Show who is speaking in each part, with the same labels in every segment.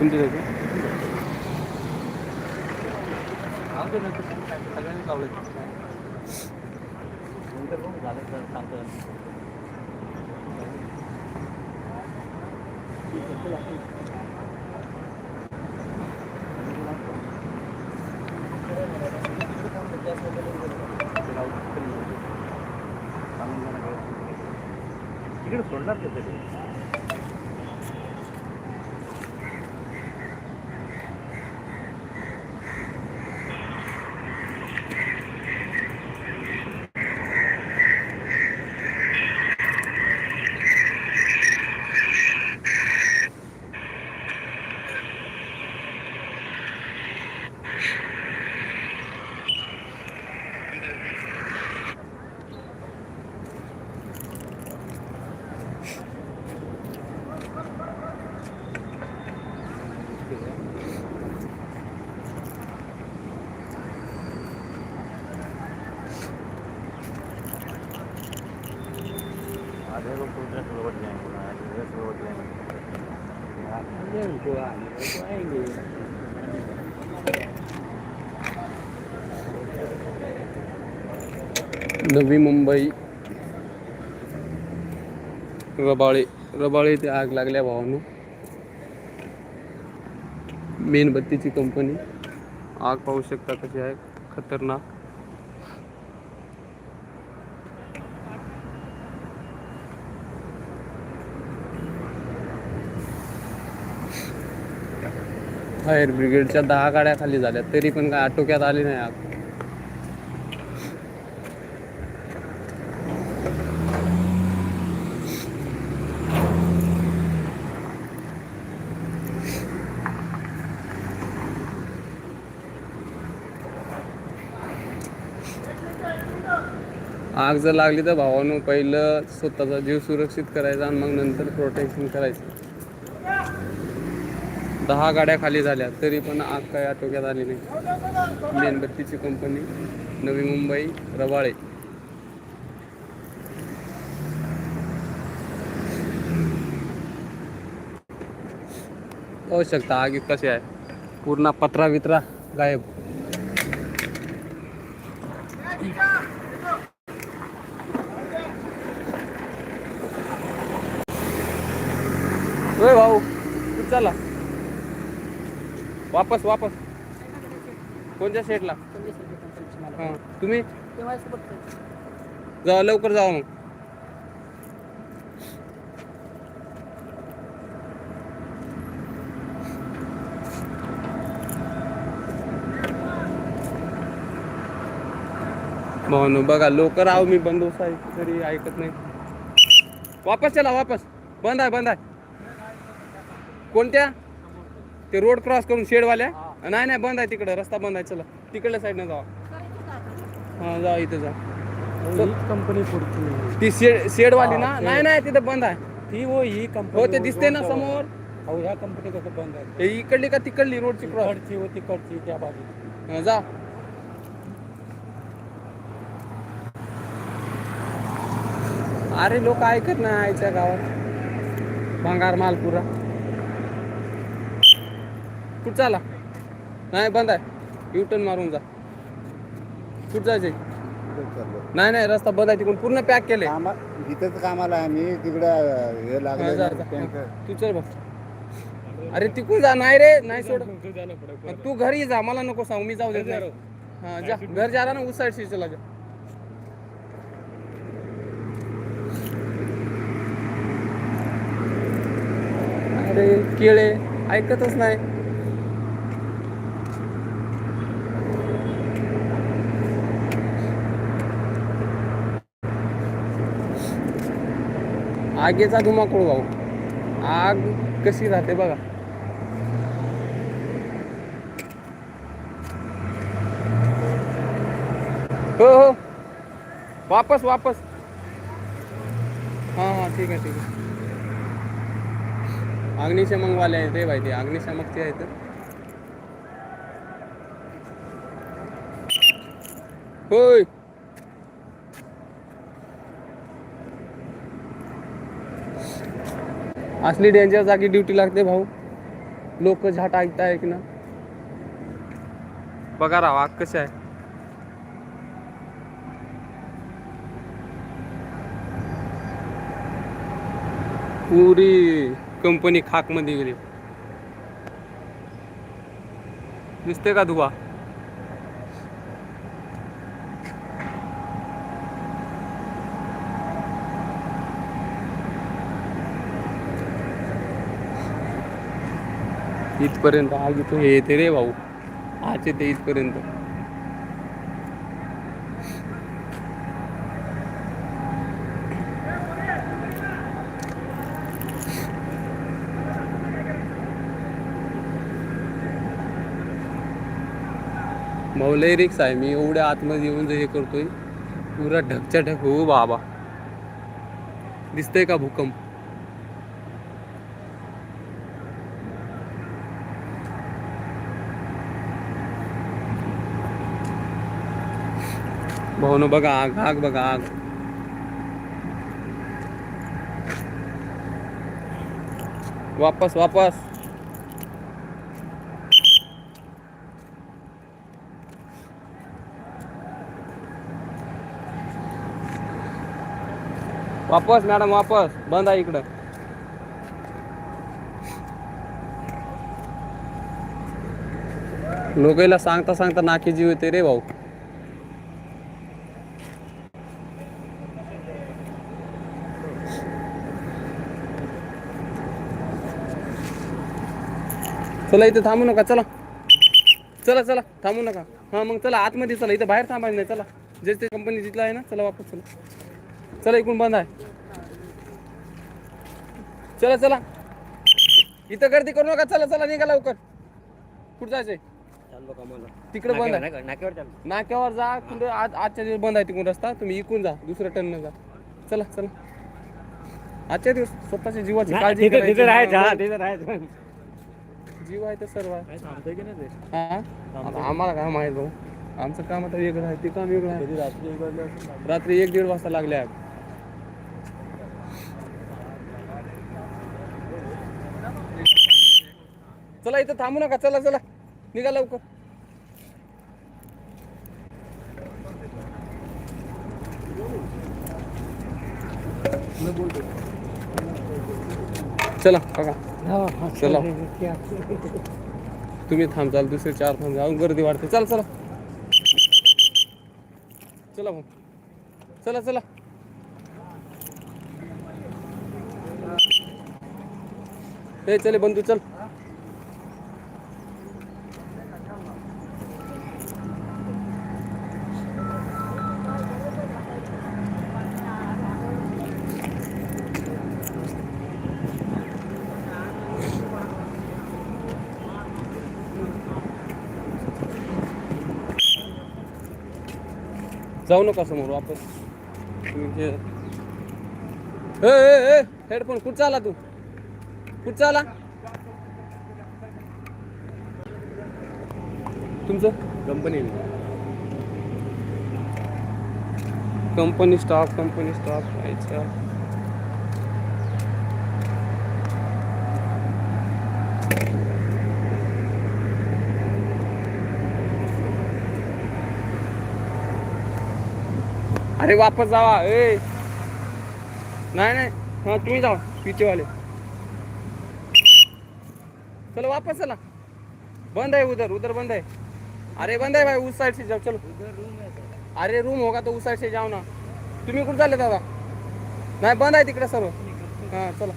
Speaker 1: 근데 되게 안되는
Speaker 2: 가려니까 원래 नवी मुंबई. रबाळे रबाळे ते आग लागल्या भावानं. मेणबत्तीची कंपनी आग पाहू शकता कशी आहे. खतरनाक. फायर ब्रिगेडच्या दहा गाड्या खाली झाल्या. तरी पण काय आटोक्यात आली नाही आग. आग जर लागली तर भावानं पहिलं स्वतःचा जीव सुरक्षित करायचा आणि मग नंतर प्रोटेक्शन करायचं. दहा गाड्या खाली झाल्या तरी पण आग काय आटोक्यात आली नाही. मेणबत्तीची कंपनी नवी मुंबई रबाळे पाहू शकता आगीत कशी आहे? पूर्ण पत्रा वित्रा गायब होय भाऊ कुठं चला. वापस वापस. कोणत्या सेटला हां. तुम्ही? जा लवकर जावा मग. भाऊ बघा लवकर आहो मी बंदोबस्त आहे तरी ऐकत नाही. वापस चला वापस. बंद आहे बंद आहे. कोणत्या? ते रोड क्रॉस करून शेडवाल्या? नाही नाही बंद आहे तिकडं. रस्ता बंद आहे. चला. तिकडल्या साईडनं जावा. हां जा इथं जा.
Speaker 1: कंपनी पुढची.
Speaker 2: ती शेड शेडवाली ना? नाही नाही तिथं बंद आहे.
Speaker 1: ती हो ही कंपनी
Speaker 2: हो ते दिसते ना समोर?
Speaker 1: अहो ह्या कंपनी कसं बंद आहे.
Speaker 2: हे इकडली का तिकडली रोडची क्रॉस
Speaker 1: तिकडची व तिकडची त्या बाजू
Speaker 2: जा. अरे लोक ऐकत नाही आईच्या गावात. भंगार मालपुरा कुठं चाला? नाही बंद आहे. युटर्न मारून जा. कुठं जायचंय? नाही नाही रस्ता बंद आहे तिकडून. पूर्ण पॅक केले
Speaker 3: कामा इथंच कामाला आहे मी तिकडं हे लागलं
Speaker 2: जा,
Speaker 3: ना,
Speaker 2: जा.
Speaker 3: टँकर.
Speaker 2: तू चल बघ. अरे तिकडून जा. नाही रे नाही सोड. तू घरी जा. मला नको सांग. मी जाऊ देत नाही. हा जा. घर जा ना उस साइड से चला जा. अरे केळे. ऐकतच नाही. आगीचा धुमाकूळ भाऊ आग कशी राहते बघा. हो हो. वापस वापस. हां हां ठीक आहे ठीक आहे. अग्निशमक वाले आहेत रे भाई ते. अग्निशमकचे आहेत. होय. असली डेंजर जागी ड्युटी लागते भाऊ. लोक झाट ऐकताय की ना? बघा राव आग कसे आहे? पुरी कंपनी खाकमध्ये गेली. दिसते का धुवा? इथपर्यंत. आज इथं हे येते रे भाऊ. आज येते इथपर्यंत. भाऊ लय रिक्स आहे. मी एवढ्या आतमध्ये येऊन जे हे करतोय पुरा ढकच्या ढक हो बाबा. दिसतंय का भूकंप? भाऊनो बघा आग आग बघा आग. वापस वापस. वापस मॅडम वापस. बंद आहे इकडं. लोकांना सांगता सांगता नाकी जीव येते रे भाऊ. चला इथं थांबू नका चला. चला चला थांबू नका. हां मग चला आतमध्ये चला इथं बाहेर थांबायचं नाही चला. जे ते कंपनी जिथलं आहे ना चला वापस चला. चला इकडून बंद आहे. चला चला. इथं गर्दी करू नका चला चला निघा लवकर. कुठं जायचंय? तिकडे बंद आहे.
Speaker 1: नाक्यावर
Speaker 2: जा कुठं? आज आजच्या दिवस बंद आहे तिकडून रस्ता. तुम्ही इकून जा दुसऱ्या टर्न जा. चला चला. आजच्या दिवस स्वतःच्या जीवाची काळजी
Speaker 1: तिथे तिथे
Speaker 2: करायची.
Speaker 1: राहायचं हा तिथे राहायचं
Speaker 2: जीव आहे तर सर्व. आहे
Speaker 1: काय थांबतोय की नाही ते?
Speaker 2: हा? आता आम्हाला काय माहीत भाऊ? आमचं काम आता वेगळं आहे ते काम वेगळं आहे.
Speaker 1: कधी रात्री असेल ना.
Speaker 2: रात्री एक दीड वाजता लागले आग चला इथं थांबू नका चला चला. निघा लवकर. चला बघा. चला. तुम्ही थांबचाल दुसरे चार थांब. जाऊन गर्दी वाढते. चला चला. चला भाऊ. चला चला. हे चले बंधू चल. जाऊ नका समोर वापस. हे- हेडफोन कुठं चाला तू? कुठं चाला तुमचं?
Speaker 1: Company.
Speaker 2: Company stock company stock व्हायचा अरे वापस जावा ए. नाही नाही. हा तुम्ही जावा पीछेवाले चलो वापस चला. बंद है उधर उधर बंद है अरे बंद है भाई उस साइड से जाओ चलो. अरे रूम होगा तो उस साइड से जाओ ना. तुम्ही कुठं चालले दादा? नाही बंद आहे तिकडे सर्व. हां चला.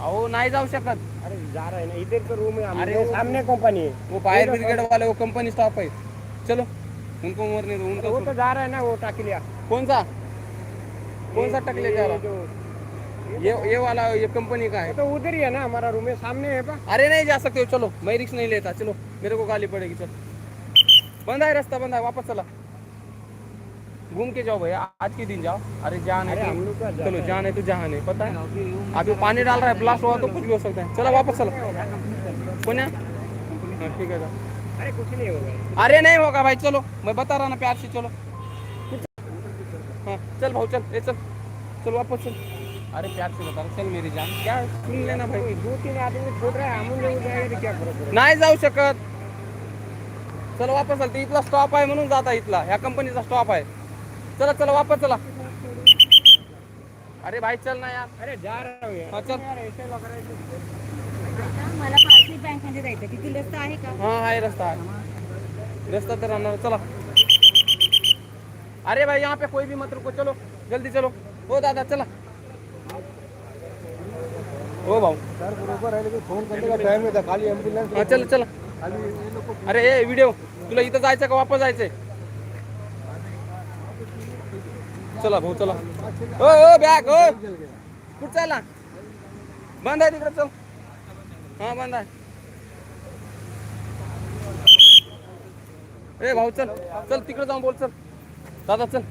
Speaker 2: अहो नाही जाऊ शकत.
Speaker 1: अरे जा रहा है ना इधर तो रूम है
Speaker 2: अरे
Speaker 1: सामने कंपनी है।
Speaker 2: वो फायर ब्रिगेड वाले वो कंपनी स्टाफ है चलो. उनको मरने दो
Speaker 1: तो वो
Speaker 2: उनका
Speaker 1: तो जा रहा है ना वो टाकिलिया
Speaker 2: कौन सा कौन सा टकले जा
Speaker 1: ये
Speaker 2: रहा
Speaker 1: जो-
Speaker 2: ये ये वाला ये कंपनी का है
Speaker 1: तो उधर ही है ना हमारा रूम है सामने है पा।
Speaker 2: अरे नहीं जा सकते हो चलो मैं रिक्स नहीं लेता चलो मेरे को गाली पड़ेगी चलो। बंद है रास्ता बंद है वापस चला। घूम के जाओ भैया आज के दिन जाओ। अरे जान है चलो जान है तो जहान है पता है? अभी पानी डाल रहा है ब्लास्ट हुआ तो कुछ भी हो सकता है। चलो वापस चलो। पुण्या ठीक है जा।
Speaker 1: अरे कुछ नहीं होगा।
Speaker 2: अरे नहीं होगा भाई चलो मैं बता रहा ना प्यार से चलो। हाँ. चल भाऊ चल. ए चल. चल वापस चल. अरे प्यार से बता रहा, चल मेरी जान. क्या सुन लेना भाई?
Speaker 3: दो तीन आदमी छोड़ रहे हैं हम लोग जाएगा क्या करोगे
Speaker 2: नाही जाऊ शकत. चल वापस चल. ते इथला स्टॉप आहे म्हणून जाता इथला. ह्या कंपनीचा स्टॉप आहे. चला चला वापस चला. अरे भाई चल ना यार.
Speaker 3: अरे जा रहा हूँ यार.
Speaker 2: हा चल.
Speaker 3: ऐसे लग रहा है
Speaker 4: मला पारसी बँकमध्ये जायचं तिथे रस्ता आहे का?
Speaker 2: हा आहे रस्ता. आहे रस्ता तर राहणार. चला. अरे भाई यहाँ पे कोई भी मत रुको चलो जल्दी चलो। हो दादा चला। हो भाऊ।
Speaker 3: सर बरोबर आहे लेकिन फोन करने का टाइम नहीं था खाली
Speaker 2: हा चल चला।
Speaker 3: खाली
Speaker 2: अरे ए व्हिडिओ तुला इथं जायचं का? वापस जायचंय? चला भाऊ चला। ओ ओ बॅग ओ। कुठं चालला? बंद आहे तिकडे चल. हा बंद आहे. ए भाऊ चल चल तिकडे जाऊन बोल चल. दादा चल.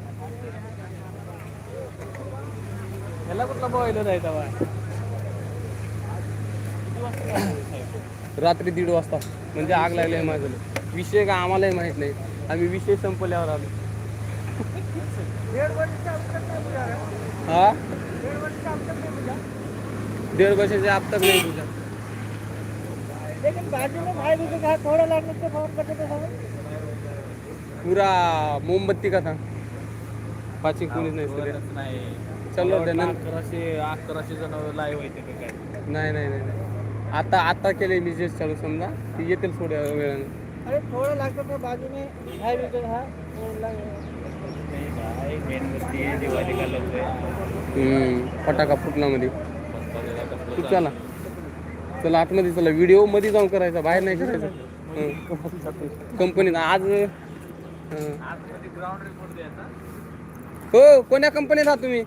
Speaker 3: ह्याला कुठला बॉयलर आहे बा
Speaker 2: रात्री दीड वाजता. म्हणजे आग लागली आहे माझं विषय का आम्हालाही माहीत नाही. आम्ही विषय संपल्यावर आलो. हा? दीड वर्षाचे से अब तक नहीं पूछा
Speaker 3: लेकिन बाजू में भाई भी कहा थोड़ा लगने फोन करते
Speaker 2: पूरा मोमबत्ती का था? पाची कोणीच नाही सगळे
Speaker 1: नाही.
Speaker 2: चलो दे नंतर
Speaker 1: अकराशे अकराशे जण लाईव्ह आहे ते काय?
Speaker 2: नाही नाही नाही नाही. आता आता केले मी जे चालू समजा ते येतील थोड्या वेळाने.
Speaker 3: अरे थोड़ा लगता था बाजू में भाई भी कहा वो लग
Speaker 1: मेन गोष्टी दिवाळी घालवतोय
Speaker 2: हम्म, फटाका फुटण्यामध्ये तू चला. चला आतमध्ये चला. व्हिडिओमध्ये जाऊन करायचा बाहेर नाही करायचं. कंपनीत आज हं.
Speaker 1: ग्राउंड रिपोर्ट द्यायचा
Speaker 2: हो कोण्या कंपनीत आहात तुम्ही?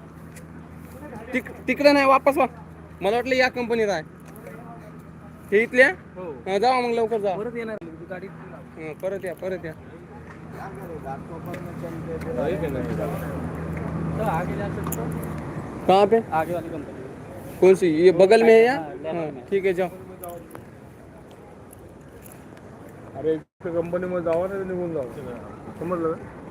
Speaker 2: तिक तिकडे नाही वापस वा. मला वाटलं या कंपनीत आहे. हे इथल्या?
Speaker 1: हो.
Speaker 2: जावा मग लवकर जा
Speaker 1: परत येणार गाडी
Speaker 2: हं, परत या परत या.
Speaker 1: जा
Speaker 2: कहाँ पे.
Speaker 1: आगे वाली कंपनी
Speaker 2: कौन सी? ये बगल में है या?
Speaker 1: में।
Speaker 2: ठीक है जाओ
Speaker 3: अरे कंपनीमध्ये जावा ना निघून जाऊ समजलं